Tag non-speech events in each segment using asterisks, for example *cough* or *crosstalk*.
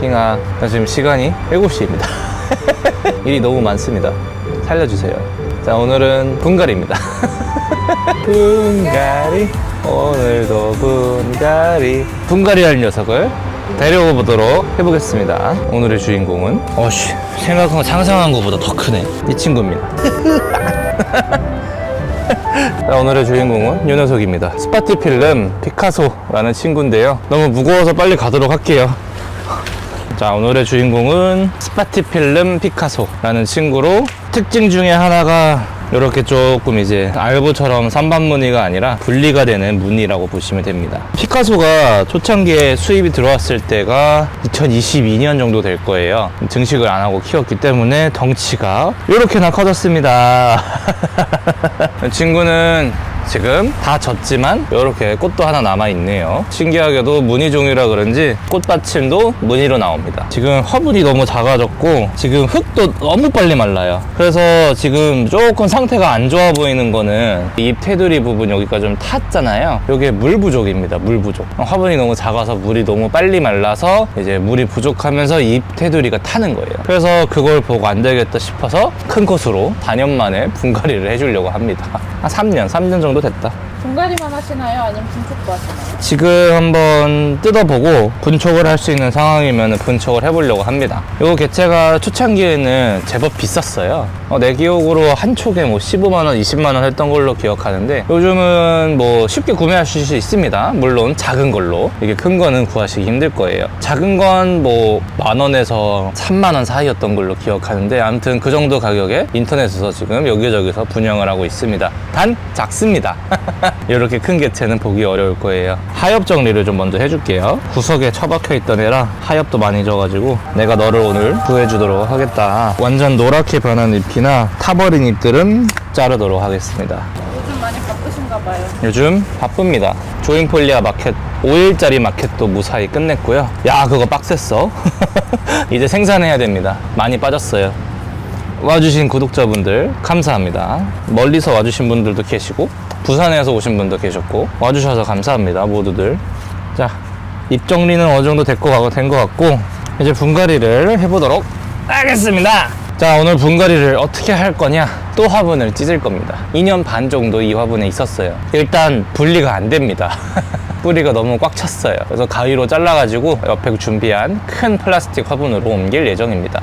킹아 지금 시간이 7시입니다. *laughs* 일이 너무 많습니다. 살려주세요. 자 오늘은 분갈이입니다. *laughs* 분갈이. 오늘도 분갈이. 분갈이 할 녀석을 데려오 보도록 해보겠습니다. 오늘의 주인공은 어씨 생각한 거 상상한 것보다 더 크네. 이 친구입니다. *laughs* 자, 오늘의 주인공은 이 녀석입니다. 스파티 필름 피카소라는 친구인데요. 너무 무거워서 빨리 가도록 할게요. 자, 오늘의 주인공은 스파티 필름 피카소라는 친구로 특징 중에 하나가 이렇게 조금 이제 알보처럼 삼반무늬가 아니라 분리가 되는 무늬라고 보시면 됩니다. 피카소가 초창기에 수입이 들어왔을 때가 2022년 정도 될 거예요. 증식을 안 하고 키웠기 때문에 덩치가 이렇게나 커졌습니다. 이 *laughs* 친구는 지금 다 졌지만 이렇게 꽃도 하나 남아 있네요. 신기하게도 무늬종이라 그런지 꽃받침도 무늬로 나옵니다. 지금 화분이 너무 작아졌고 지금 흙도 너무 빨리 말라요. 그래서 지금 조금 상태가 안 좋아 보이는 거는 잎 테두리 부분 여기가 좀 탔잖아요. 이게 물 부족입니다. 물 부족. 화분이 너무 작아서 물이 너무 빨리 말라서 이제 물이 부족하면서 잎 테두리가 타는 거예요. 그래서 그걸 보고 안 되겠다 싶어서 큰 컷으로 4년 만에 분갈이를 해주려고 합니다. 한 3년, 3년 정도 됐다. 분갈이만 하시나요? 아니면 분촉도 하시나요? 지금 한번 뜯어보고 분촉을 할 수 있는 상황이면 분촉을 해보려고 합니다. 이 개체가 초창기에는 제법 비쌌어요. 어, 내 기억으로 한 촉에 뭐 15만원, 20만원 했던 걸로 기억하는데 요즘은 뭐 쉽게 구매하실 수 있습니다. 물론 작은 걸로. 이게 큰 거는 구하시기 힘들 거예요. 작은 건 뭐 만원에서 3만원 사이였던 걸로 기억하는데 아무튼 그 정도 가격에 인터넷에서 지금 여기저기서 분양을 하고 있습니다. 단 작습니다. *laughs* 이렇게 큰 개체는 보기 어려울 거예요. 하엽 정리를 좀 먼저 해줄게요. 구석에 처박혀 있던 애라 하엽도 많이 져가지고 내가 너를 오늘 구해주도록 하겠다. 완전 노랗게 변한 잎이 나 타버린 잎들은 자르도록 하겠습니다. 요즘 많이 바쁘신가 봐요. 요즘 바쁩니다. 조잉폴리아 마켓 5일짜리 마켓도 무사히 끝냈고요. 야 그거 빡셌어. *laughs* 이제 생산해야 됩니다. 많이 빠졌어요. 와주신 구독자분들 감사합니다. 멀리서 와주신 분들도 계시고 부산에서 오신 분도 계셨고 와주셔서 감사합니다 모두들. 자 입 정리는 어느 정도 됐고 된것 같고 이제 분갈이를 해보도록 하겠습니다. 자 오늘 분갈이를 어떻게 할 거냐? 또 화분을 찢을 겁니다. 2년 반 정도 이 화분에 있었어요. 일단 분리가 안 됩니다. *laughs* 뿌리가 너무 꽉 찼어요. 그래서 가위로 잘라가지고 옆에 준비한 큰 플라스틱 화분으로 옮길 예정입니다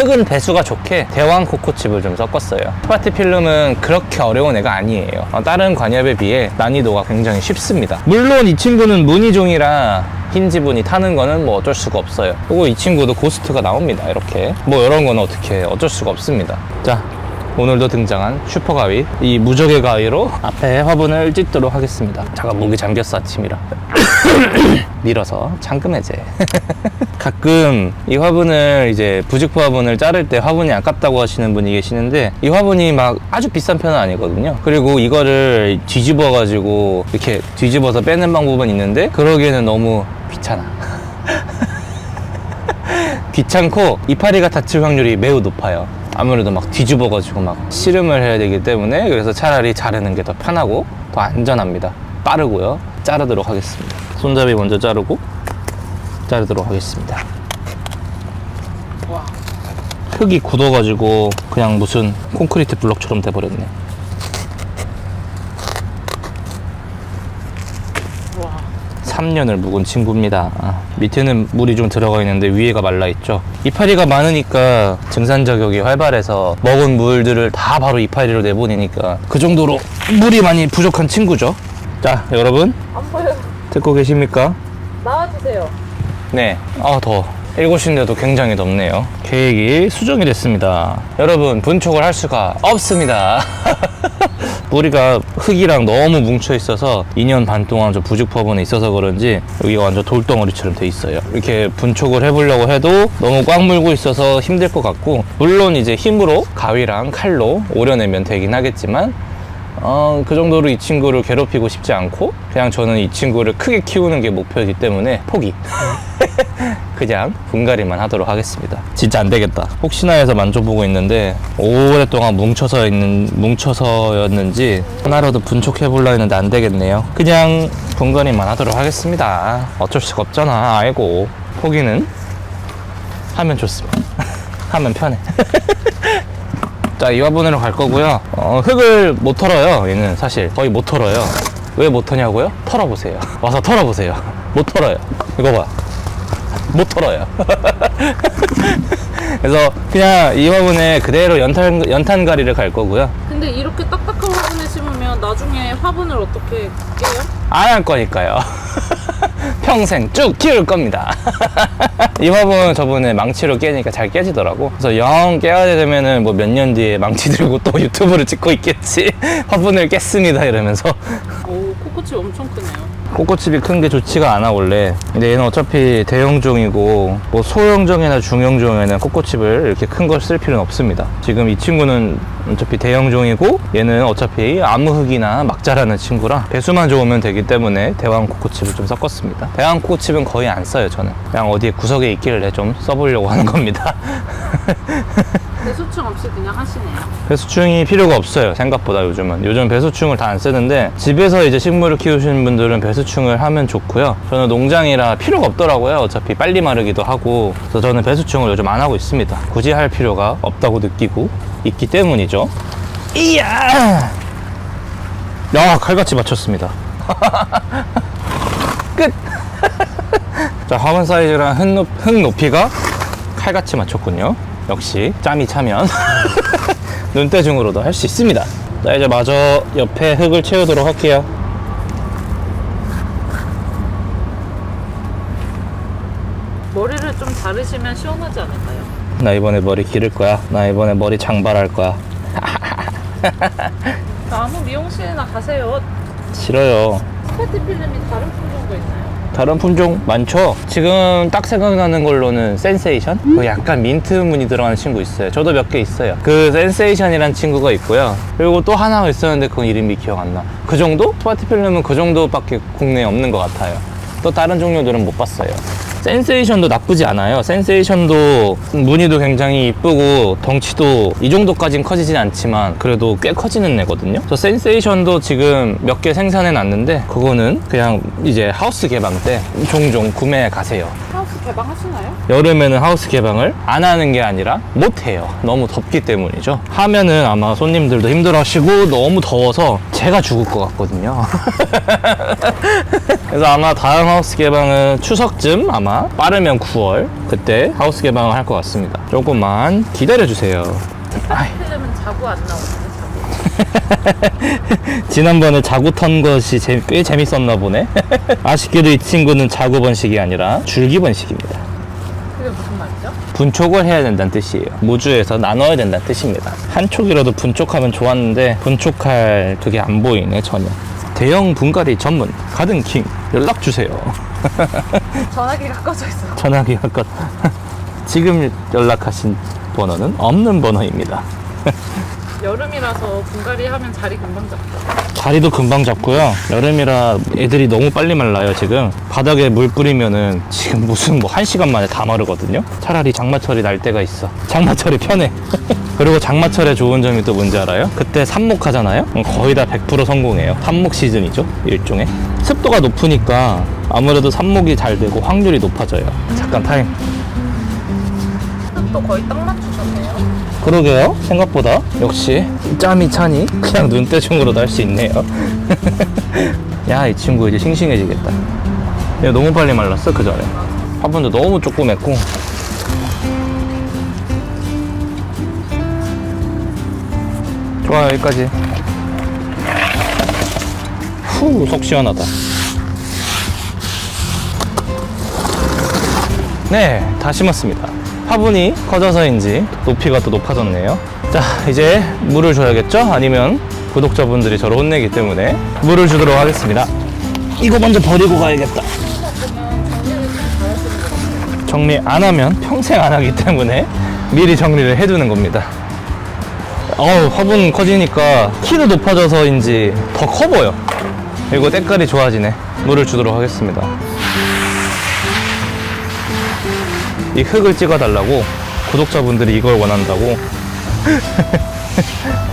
흙은 배수가 좋게 대왕 코코칩을 좀 섞었어요. 스파티 필름은 그렇게 어려운 애가 아니에요. 어, 다른 관엽에 비해 난이도가 굉장히 쉽습니다. 물론 이 친구는 무늬종이라 흰 지분이 타는 거는 뭐 어쩔 수가 없어요. 그리고 이 친구도 고스트가 나옵니다. 이렇게. 뭐 이런 건 어떻게 어쩔 수가 없습니다. 자, 오늘도 등장한 슈퍼 가위. 이 무적의 가위로 앞에 화분을 찢도록 하겠습니다. 잠깐 목이 잠겼어 아침이라. *coughs* 밀어서 잠금해제. *laughs* 가끔 이 화분을 이제 부직포 화분을 자를 때 화분이 아깝다고 하시는 분이 계시는데 이 화분이 막 아주 비싼 편은 아니거든요. 그리고 이거를 뒤집어 가지고 이렇게 뒤집어서 빼는 방법은 있는데 그러기에는 너무 귀찮아. *laughs* 귀찮고 이파리가 다칠 확률이 매우 높아요. 아무래도 막 뒤집어가지고 막 씨름을 해야 되기 때문에 그래서 차라리 자르는 게 더 편하고 더 안전합니다. 빠르고요. 자르도록 하겠습니다. 손잡이 먼저 자르고 자르도록 하겠습니다. 와, 흙이 굳어가지고 그냥 무슨 콘크리트 블럭처럼 돼버렸네. 3년을 묵은 친구입니다. 아, 밑에는 물이 좀 들어가 있는데 위에가 말라 있죠. 이파리가 많으니까 증산 자격이 활발해서 먹은 물들을 다 바로 이파리로 내보내니까 그 정도로 물이 많이 부족한 친구죠. 자, 여러분 안 보여요. 듣고 계십니까? 나와주세요. 네. 아, 더. 7시인데도 굉장히 덥네요. 계획이 수정이 됐습니다. 여러분, 분촉을 할 수가 없습니다. *laughs* 뿌리가 흙이랑 너무 뭉쳐 있어서 2년 반 동안 저 부직 화분에 있어서 그런지 여기가 완전 돌덩어리처럼 돼 있어요. 이렇게 분촉을 해보려고 해도 너무 꽉 물고 있어서 힘들 것 같고, 물론 이제 힘으로 가위랑 칼로 오려내면 되긴 하겠지만, 어, 그 정도로 이 친구를 괴롭히고 싶지 않고 그냥 저는 이 친구를 크게 키우는 게 목표이기 때문에 포기. *laughs* 그냥 분갈이만 하도록 하겠습니다. 진짜 안 되겠다. 혹시나 해서 만져보고 있는데 오랫동안 뭉쳐서 있는 뭉쳐서였는지 하나라도 분촉해 보려 했는데 안 되겠네요. 그냥 분갈이만 하도록 하겠습니다. 어쩔 수가 없잖아. 아이고. 포기는 하면 좋습니다. *laughs* 하면 편해. *laughs* 자, 이 화분으로 갈 거고요. 어, 흙을 못 털어요. 얘는 사실 거의 못 털어요. 왜 못 터냐고요? 털어보세요. *laughs* 와서 털어보세요. *laughs* 못 털어요. 이거 봐. 못 털어요. *laughs* 그래서 그냥 이 화분에 그대로 연탄, 연탄가리를 갈 거고요. 근데 이렇게 딱딱한 화분에 심으면 나중에 화분을 어떻게 깨요? 안 할 거니까요. 평생 쭉 키울 겁니다. 이 화분 저번에 망치로 깨니까 잘 깨지더라고. 그래서 영 깨야 되면은 뭐 몇 년 뒤에 망치 들고 또 유튜브를 찍고 있겠지. *laughs* 화분을 깼습니다 이러면서. 오, 코코치 엄청 크네요. 코코칩이 큰 게 좋지가 않아 원래. 근데 얘는 어차피 대형종이고 뭐 소형종이나 중형종에는 코코칩을 이렇게 큰 걸 쓸 필요는 없습니다. 지금 이 친구는 어차피 대형종이고 얘는 어차피 아무 흙이나 막 자라는 친구라 배수만 좋으면 되기 때문에 대왕 코코칩을 좀 섞었습니다. 대왕 코코칩은 거의 안 써요 저는. 그냥 어디에 구석에 있길래 좀 써보려고 하는 겁니다 *laughs* *laughs* 배수충 없이 그냥 하시네요. 배수충이 필요가 없어요 생각보다 요즘은. 요즘 배수충을 다 안 쓰는데 집에서 이제 식물을 키우시는 분들은 배수충을 하면 좋고요. 저는 농장이라 필요가 없더라고요. 어차피 빨리 마르기도 하고. 그래서 저는 배수충을 요즘 안 하고 있습니다. 굳이 할 필요가 없다고 느끼고 있기 때문이죠. 이야! 야 칼같이 맞췄습니다. *laughs* 끝! *laughs* 자, 화분 사이즈랑 흙, 높, 흙 높이가 칼같이 맞췄군요. 역시 짬이 차면 *laughs* 눈대중으로도 할 수 있습니다. 자, 이제 마저 옆에 흙을 채우도록 할게요. 머리를 좀 자르시면 시원하지 않을까요? 나 이번에 머리 기를 거야. 나 이번에 머리 장발할 거야. 아무 미용실이나 가세요. 싫어요. 스파티 필름이 다른 품종도 있나요? 다른 품종 많죠? 지금 딱 생각나는 걸로는 센세이션? 그 약간 민트 무늬 들어가는 친구 있어요. 저도 몇 개 있어요. 그 센세이션이란 친구가 있고요. 그리고 또 하나가 있었는데 그건 이름이 기억 안 나. 그 정도? 스파티 필름은 그 정도밖에 국내에 없는 것 같아요. 또 다른 종류들은 못 봤어요. 센세이션도 나쁘지 않아요. 센세이션도 무늬도 굉장히 이쁘고 덩치도 이 정도까진 커지진 않지만 그래도 꽤 커지는 애거든요. 저 센세이션도 지금 몇 개 생산해 놨는데 그거는 그냥 이제 하우스 개방 때 종종 구매해 가세요. 개방하시나요? 여름에는 하우스 개방을 안 하는 게 아니라 못 해요. 너무 덥기 때문이죠. 하면은 아마 손님들도 힘들어 하시고 너무 더워서 제가 죽을 것 같거든요. *laughs* 그래서 아마 다음 하우스 개방은 추석쯤 아마 빠르면 9월 그때 하우스 개방을 할 것 같습니다. 조금만 기다려 주세요. 스파티 필름은 자고 안 자고. *laughs* 지난번에 자구 턴 것이 재- 꽤 재밌었나 보네. *laughs* 아쉽게도 이 친구는 자구 번식이 아니라 줄기 번식입니다. 그게 무슨 말이죠? 분촉을 해야 된다는 뜻이에요. 무주에서 나눠야 된다는 뜻입니다. 한 촉이라도 분촉하면 좋았는데 분촉할 그게 안 보이네 전혀. 대형 분갈이 전문 가든킹 연락 주세요. *laughs* 전화기가 꺼져 있어. 전화기가 것. 지금 연락하신 번호는 없는 번호입니다. 여름이라서 분갈이 하면 자리 금방 잡죠. 자리도 금방 잡고요. 여름이라 애들이 너무 빨리 말라요, 지금. 바닥에 물 뿌리면은 지금 무슨 뭐 한 시간 만에 다 마르거든요. 차라리 장마철이 날 때가 있어. 장마철이 편해. *laughs* 그리고 장마철에 좋은 점이 또 뭔지 알아요? 그때 삽목 하잖아요? 그럼 거의 다 100% 성공해요. 삽목 시즌이죠, 일종의. 습도가 높으니까 아무래도 삽목이 잘 되고 확률이 높아져요. 잠깐 타임. 또 거의 딱 맞추셨네요. 그러게요. 생각보다 역시 짬이 차니 그냥 눈대중으로도 할 수 있네요. *laughs* 야, 이 친구 이제 싱싱해지겠다. 얘 너무 빨리 말랐어 그 전에. 화분도 너무 조그맸고. 좋아요 여기까지. 후, 속 시원하다. 네, 다 심었습니다. 화분이 커져서인지 높이가 또 높아졌네요. 자, 이제 물을 줘야겠죠? 아니면 구독자분들이 저를 혼내기 때문에 물을 주도록 하겠습니다. 이거 먼저 버리고 가야겠다. 정리 안 하면 평생 안 하기 때문에 미리 정리를 해두는 겁니다. 어우, 화분 커지니까 키도 높아져서인지 더 커 보여. 그리고 때깔이 좋아지네. 물을 주도록 하겠습니다. 이 흙을 찍어달라고 구독자분들이 이걸 원한다고 *laughs*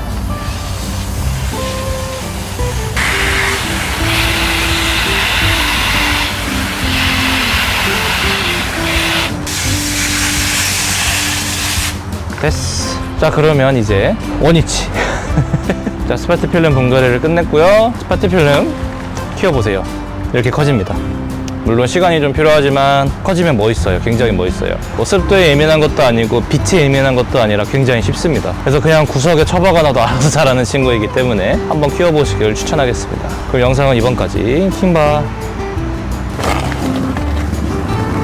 됐어. 자, 그러면 이제 원위치. *laughs* 자, 스파티필름 분갈이를 끝냈고요. 스파티필름 키워보세요. 이렇게 커집니다. 물론 시간이 좀 필요하지만 커지면 멋있어요. 굉장히 멋있어요. 뭐 습도에 예민한 것도 아니고 빛에 예민한 것도 아니라 굉장히 쉽습니다. 그래서 그냥 구석에 처박아 놔도 알아서 자라는 친구이기 때문에 한번 키워보시길 추천하겠습니다. 그럼 영상은 이번까지 킹바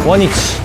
원위치